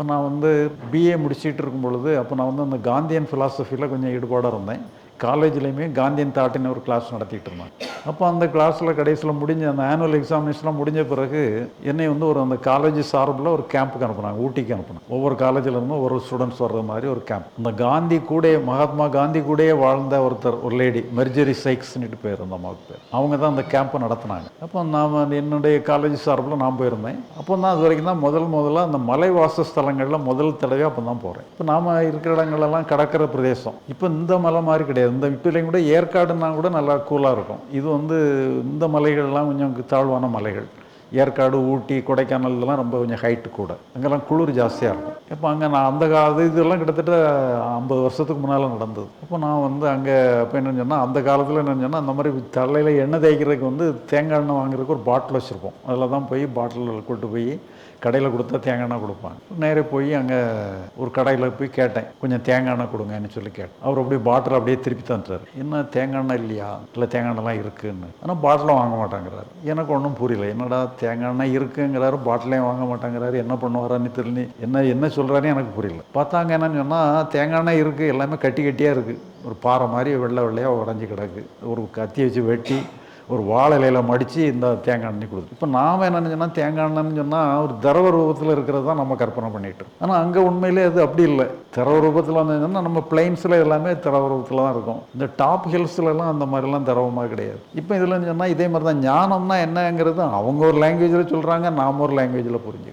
இப்போ நான் வந்து பிஏ முடிச்சுட்டு இருக்கும் பொழுது அப்போ நான் வந்து அந்த காந்தியன் ஃபிலாசபியில் கொஞ்சம் ஈடுபாடாக இருந்தேன். காலேஜ்லேயுமே காந்தியன் தாட்டின்னு ஒரு கிளாஸ் நடத்திட்டு இருந்தேன். அப்போ அந்த கிளாஸில் கடைசியில் முடிஞ்ச அந்த ஆனுவல் எக்ஸாமினேஷன்லாம் முடிஞ்ச பிறகு என்னை வந்து ஒரு அந்த காலேஜ் சார்பில் ஒரு கேம்புக்கு அனுப்புனாங்க ஊட்டிக்கு அனுப்புனாங்க. ஒவ்வொரு காலேஜில் ஒரு ஸ்டூடெண்ட்ஸ் வர்ற மாதிரி ஒரு கேம்ப் அந்த காந்தி கூட மகாத்மா காந்தி கூட வாழ்ந்த ஒருத்தர் ஒரு லேடி மெர்ஜரி சைக்ஸ்னுட்டு பேர் அந்த அம்மாவுக்கு பேர். அவங்க தான் அந்த கேம்பை நடத்தினாங்க. அப்போ நாம் என்னுடைய காலேஜ் சார்பில் நான் போயிருந்தேன். அப்போ தான் அது வரைக்கும் தான் முதல் முதல்ல அந்த மலைவாச ஸ்தலங்களில் முதல் தடவை அப்போ தான் போகிறேன் இப்போ நாம் இருக்கிற இடங்களெல்லாம் கடற்கரை பிரதேசம். இப்போ இந்த மலை மாதிரி கிடையாது. இந்த இப்போ கூட ஏற்காடுனா கூட நல்லா கூலாக இருக்கும். இது வந்து இந்த மலைகள்லாம் கொஞ்சம் தாழ்வான மலைகள். ஏற்காடு ஊட்டி கொடைக்கானல் இதெல்லாம் ரொம்ப கொஞ்சம் ஹைட்டு கூட. அங்கெல்லாம் குளிர் ஜாஸ்தியாக இருக்கும். இப்போ அங்கே நான் அந்த காலத்து அது இதெல்லாம் கிட்டத்தட்ட ஐம்பது வருஷத்துக்கு முன்னால் நடந்தது. அப்போ நான் வந்து அங்கே அப்போ என்னென்னு சொன்னால் அந்த காலத்தில் என்னென்னு சொன்னால் அந்த மாதிரி தலையில் எண்ணெய் தேய்க்கிறதுக்கு வந்து தேங்காய் எண்ணெய் வாங்குறதுக்கு ஒரு பாட்டில் வச்சுருப்போம். அதில் தான் போய் பாட்டிலில் கொண்டு போய் கடையில் கொடுத்தா தேங்காய் எண்ணெய் கொடுப்பாங்க. நேரே போய் அங்கே ஒரு கடையில் போய் கேட்டேன். கொஞ்சம் தேங்காய் எண்ணெய் கொடுங்கன்னு சொல்லி கேட்டேன். அவர் அப்படியே பாட்டில் அப்படியே திருப்பி தந்துட்டார். என்ன தேங்காய் எண்ணெய் இல்லையா? இல்லை தேங்காய் எண்ணெய்லாம் இருக்குன்னு. ஆனால் பாட்டிலும் வாங்க மாட்டேங்கிறாரு. எனக்கு ஒன்றும் புரியல. என்னடா தேங்காய் எண்ணெய் இருக்குங்கிறாரு பாட்டிலையும் வாங்க மாட்டேங்கிறாரு என்ன பண்ணுவாரான்னு தெரியல. என்ன என்ன சொல்கிறாருன்னு எனக்கு புரியல. பார்த்தாங்க என்னன்னு சொன்னால் தேங்காய் எண்ணெய் இருக்குது எல்லாமே கட்டி கட்டியாக இருக்குது ஒரு பாறை மாதிரி வெள்ளை வெள்ளையாக உடஞ்சி கிடக்கு. ஒரு கத்தி வச்சு வெட்டி ஒரு வாழை இலையில மடித்து இந்த தேங்காய் எண்ணெய் கொடுத்து. இப்போ நாம் என்ன சொன்னால் தேங்காய் எண்ணெய்னு சொன்னால் ஒரு திரவ ரூபத்தில் இருக்கிறது தான் நம்ம கற்பனை பண்ணிட்டு ஆனால் அங்கே உண்மையிலே அது அப்படி இல்லை. திரவ ரூபத்தில் வந்ததுன்னா நம்ம பிளைன்ஸில் எல்லாமே திரவ ரூபத்தில் தான் இருக்கும். இந்த டாப் ஹில்ஸ்லலாம் அந்த மாதிரிலாம் திரவமாக கிடையாது. இப்போ இதில் சொன்னால் இதே மாதிரி தான் ஞானம்னா என்னங்கிறது அவங்க ஒரு லாங்குவேஜில் சொல்கிறாங்க நாம் ஒரு லாங்குவேஜில் புரிஞ்சு